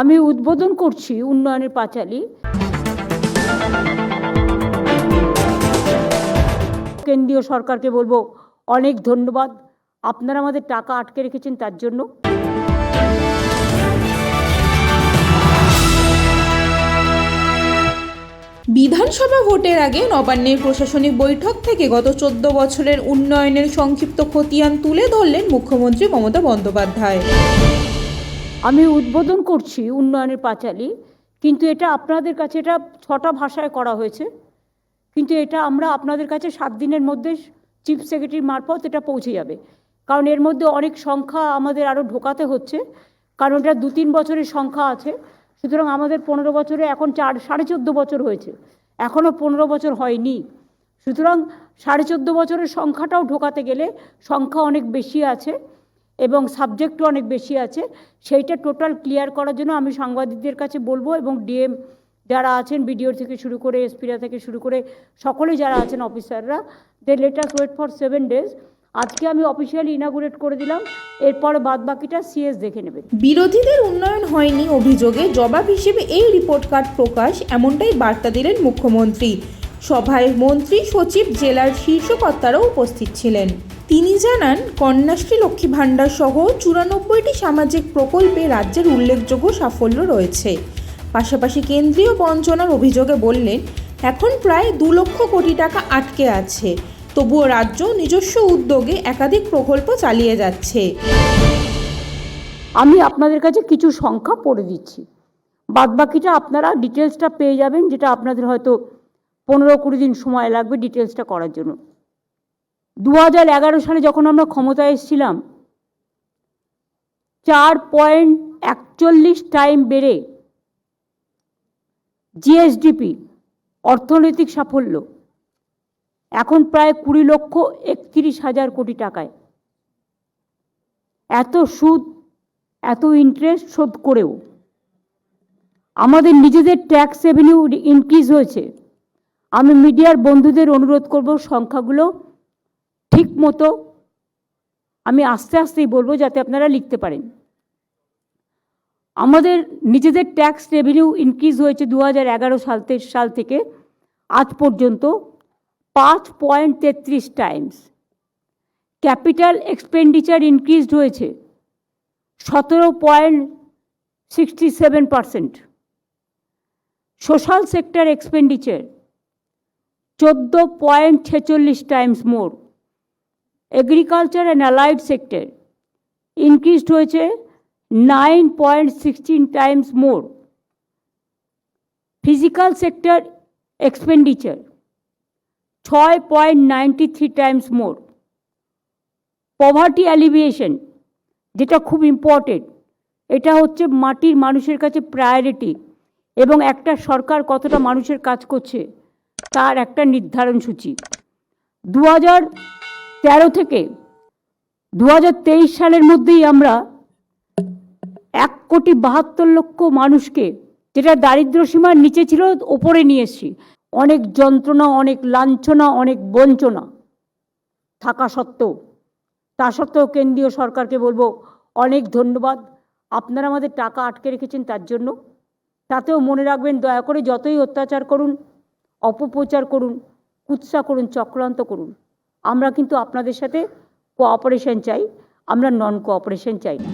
আমি উদ্বোধন করছি উন্নয়নের পাঁচালী। কেন্দ্রীয় সরকারকে বলব, অনেক ধন্যবাদ। আপনারা আমাদের টাকা আটকে রেখেছেন তার জন্য। বিধানসভা ভোটের আগে নবান্নের প্রশাসনিক বৈঠক থেকে গত চোদ্দ বছরের উন্নয়নের সংক্ষিপ্ত খতিয়ান তুলে ধরলেন মুখ্যমন্ত্রী মমতা বন্দ্যোপাধ্যায়। আমি উদ্বোধন করছি উন্নয়নের পাঁচালী, কিন্তু এটা আপনাদের কাছে, এটা ছটা ভাষায় করা হয়েছে, কিন্তু এটা আমরা আপনাদের কাছে সাত দিনের মধ্যে চিফ সেক্রেটারি মারফত এটা পৌঁছে যাবে। কারণ এর মধ্যে অনেক সংখ্যা আমাদের আরও ঢোকাতে হচ্ছে, কারণ এটা দু তিন বছরের সংখ্যা আছে, সুতরাং আমাদের পনেরো বছরে এখন চার, সাড়ে চোদ্দ বছর হয়েছে এখনও পনেরো বছর হয়নি। সুতরাং সাড়ে চোদ্দ বছরের সংখ্যাটাও ঢোকাতে গেলে সংখ্যা অনেক বেশি আছে। এবং সাবজেক্টও অনেক বেশি আছে। সেইটা টোটাল ক্লিয়ার করার জন্য আমি সাংবাদিকদের কাছে বলব এবং ডিএম যারা আছেন বিডিও থেকে শুরু করে এসপিরা থেকে শুরু করে সকলে যারা আছেন অফিসাররা they let us wait for seven days আজকে আমি অফিসিয়ালি ইনাগুরেট করে দিলাম, এরপর বাদ বাকিটা সিএস দেখে নেবে। বিরোধীদের উন্নয়ন হয়নি অভিযোগে, জবাব হিসেবে এই রিপোর্ট কার্ড প্রকাশ এমনটাই বার্তা দিলেন মুখ্যমন্ত্রী। সভায় মন্ত্রী সচিব জেলার শীর্ষকর্তারাও উপস্থিত ছিলেন। তিনি জানান, কন্যাশ্রী লক্ষ্মী ভাণ্ডার সহ চুরানব্বইটি সামাজিক প্রকল্পে রাজ্যের উল্লেখযোগ্য সাফল্য রয়েছে। পাশাপাশি কেন্দ্রীয় বঞ্চনার অভিযোগে বললেন, এখন প্রায় দু লক্ষ কোটি টাকা আটকে আছে। তবুও রাজ্য নিজস্ব উদ্যোগে একাধিক প্রকল্প চালিয়ে যাচ্ছে। আমি আপনাদের কাছে কিছু সংখ্যা পড়ে দিচ্ছি। বাদ বাকিটা আপনারা ডিটেলসটা পেয়ে যাবেন, যেটা আপনাদের হয়তো পনেরো কুড়ি দিন সময় লাগবে ডিটেলসটা করার জন্য। দু হাজার এগারো সালে যখন আমরা ক্ষমতায় এসেছিলাম, চার পয়েন্ট একচল্লিশ টাইম বেড়ে জিএসডিপি, অর্থনৈতিক সাফল্য, এখন প্রায় কুড়ি লক্ষ একত্রিশ হাজার কোটি টাকায়। এত সুদ, এত ইন্টারেস্ট শোধ করেও আমাদের নিজেদের ট্যাক্স রেভিনিউ ইনক্রিজ হয়েছে। আমি মিডিয়ার বন্ধুদের অনুরোধ করব, সংখ্যাগুলো ঠিক মতো আমি আস্তে আস্তেই বলব যাতে আপনারা লিখতে পারেন। আমাদের নিজেদের ট্যাক্স রেভিনিউ ইনক্রিজ হয়েছে দু হাজার এগারো সাল সাল থেকে আজ পর্যন্ত পাঁচ পয়েন্ট তেত্রিশ টাইমস ক্যাপিটাল এক্সপেন্ডিচার ইনক্রিজড হয়েছে সতেরো point sixty seven percent social sector expenditure চোদ্দ পয়েন্ট ছেচল্লিশ times more agriculture and allied sector increased হয়েছে nine point sixteen times more physical sector expenditure ছয় point ninety three times more poverty alleviation যেটা খুব important এটা হচ্ছে মাটির মানুষের কাছে প্রায়োরিটি এবং একটা সরকার কতটা মানুষের কাজ করছে, তার একটা নির্ধারণ সূচি। দু হাজার তেরো থেকে দু হাজার তেইশ সালের মধ্যেই আমরা এক কোটি বাহাত্তর লক্ষ মানুষকে যেটা দারিদ্র সীমার নিচে ছিল, ওপরে নিয়ে এসেছি। অনেক যন্ত্রণা, অনেক লাঞ্ছনা, অনেক বঞ্চনা থাকা সত্ত্বেও। তা সত্ত্বেও কেন্দ্রীয় সরকারকে বলব, অনেক ধন্যবাদ। আপনারা আমাদের টাকা আটকে রেখেছেন তার জন্য। তাতেও মনে রাখবেন, দয়া করে যতই অত্যাচার করুন, অপপ্রচার করুন, কুৎসা করুন, চক্রান্ত করুন। আমরা কিন্তু আপনাদের সাথে কোঅপারেশন চাই আমরা নন কোঅপারেশন চাই। না